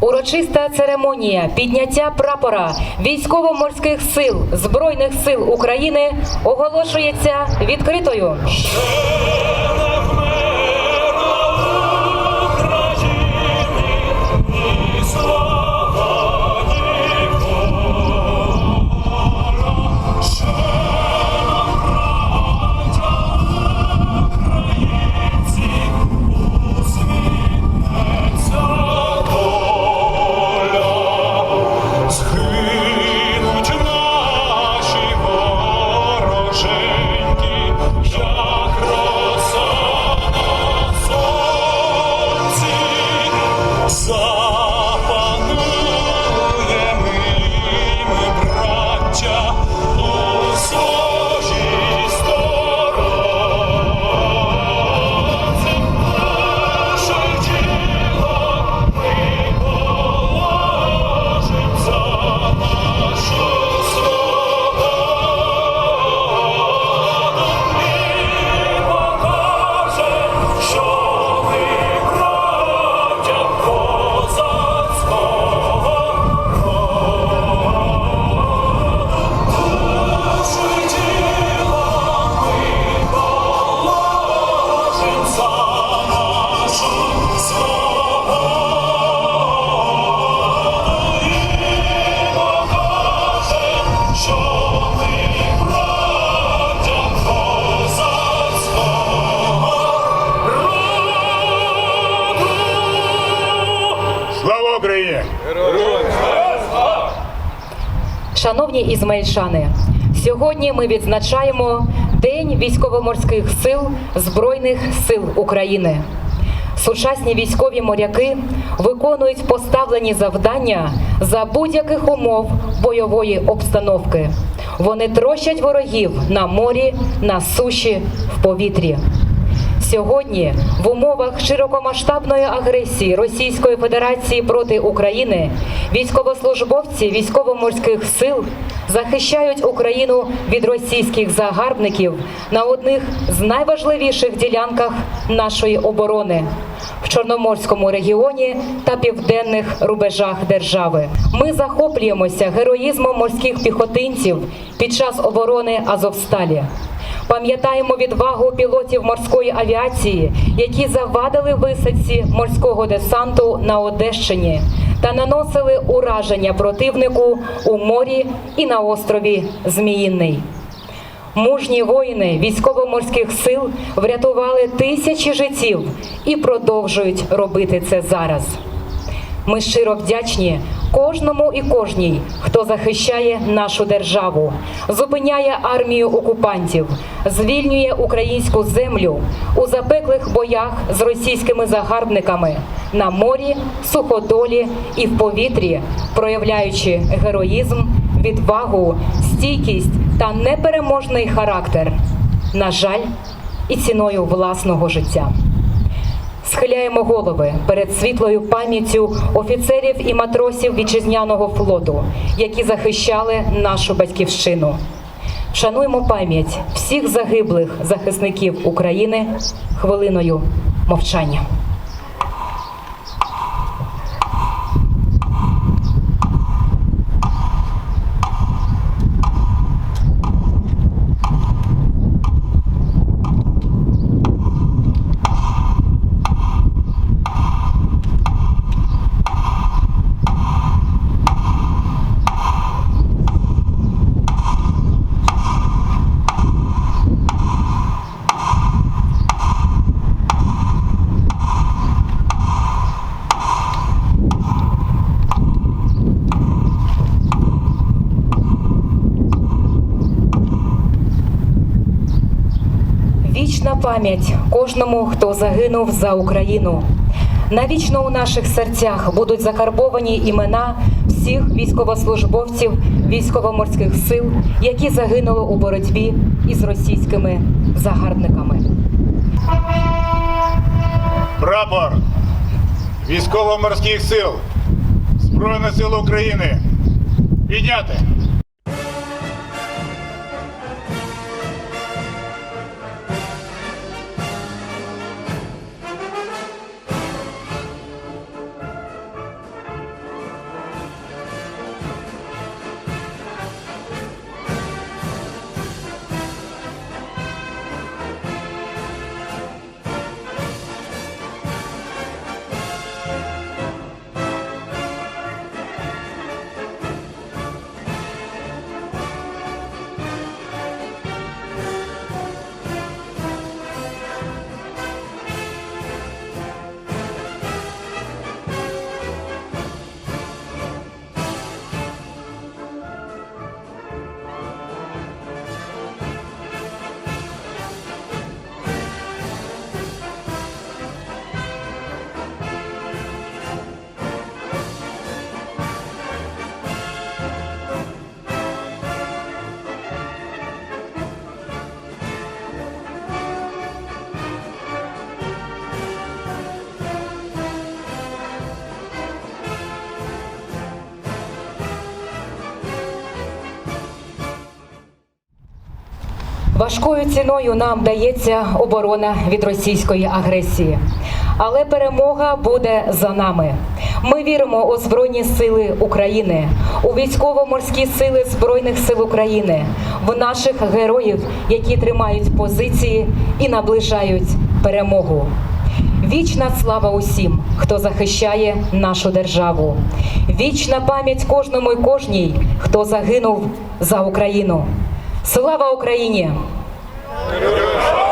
Урочиста церемонія підняття прапора військово-морських сил Збройних сил України оголошується відкритою. Шановні ізмаїльшани, сьогодні ми відзначаємо День військово-морських сил Збройних сил України. Сучасні військові моряки виконують поставлені завдання за будь-яких умов бойової обстановки. Вони трощать ворогів на морі, на суші, в повітрі. Сьогодні в умовах широкомасштабної агресії Російської Федерації проти України військовослужбовці військово-морських сил захищають Україну від російських загарбників на одних з найважливіших ділянках нашої оборони в Чорноморському регіоні та південних рубежах держави. Ми захоплюємося героїзмом морських піхотинців під час оборони Азовсталі. Пам'ятаємо відвагу пілотів морської авіації, які завадили висадці морського десанту на Одещині та наносили ураження противнику у морі і на острові Зміїний. Мужні воїни військово-морських сил врятували тисячі життів і продовжують робити це зараз. Ми щиро вдячні кожному і кожній, хто захищає нашу державу, зупиняє армію окупантів, звільнює українську землю у запеклих боях з російськими загарбниками на морі, суходолі і в повітрі, проявляючи героїзм, відвагу, стійкість та непереможний характер. На жаль, і ціною власного життя. Схиляємо голови перед світлою пам'яттю офіцерів і матросів вітчизняного флоту, які захищали нашу батьківщину. Шануємо пам'ять всіх загиблих захисників України хвилиною мовчання. Пам'ять кожному, хто загинув за Україну. Навічно у наших серцях будуть закарбовані імена всіх військовослужбовців військово-морських сил, які загинули у боротьбі із російськими загарбниками. Прапор військово-морських сил Збройних сил України підняти. Важкою ціною нам дається оборона від російської агресії, але перемога буде за нами. Ми віримо у Збройні Сили України, у військово-морські сили Збройних сил України, в наших героїв, які тримають позиції і наближають перемогу. Вічна слава усім, хто захищає нашу державу. Вічна пам'ять кожному і кожній, хто загинув за Україну. Слава Україні! Героям слава!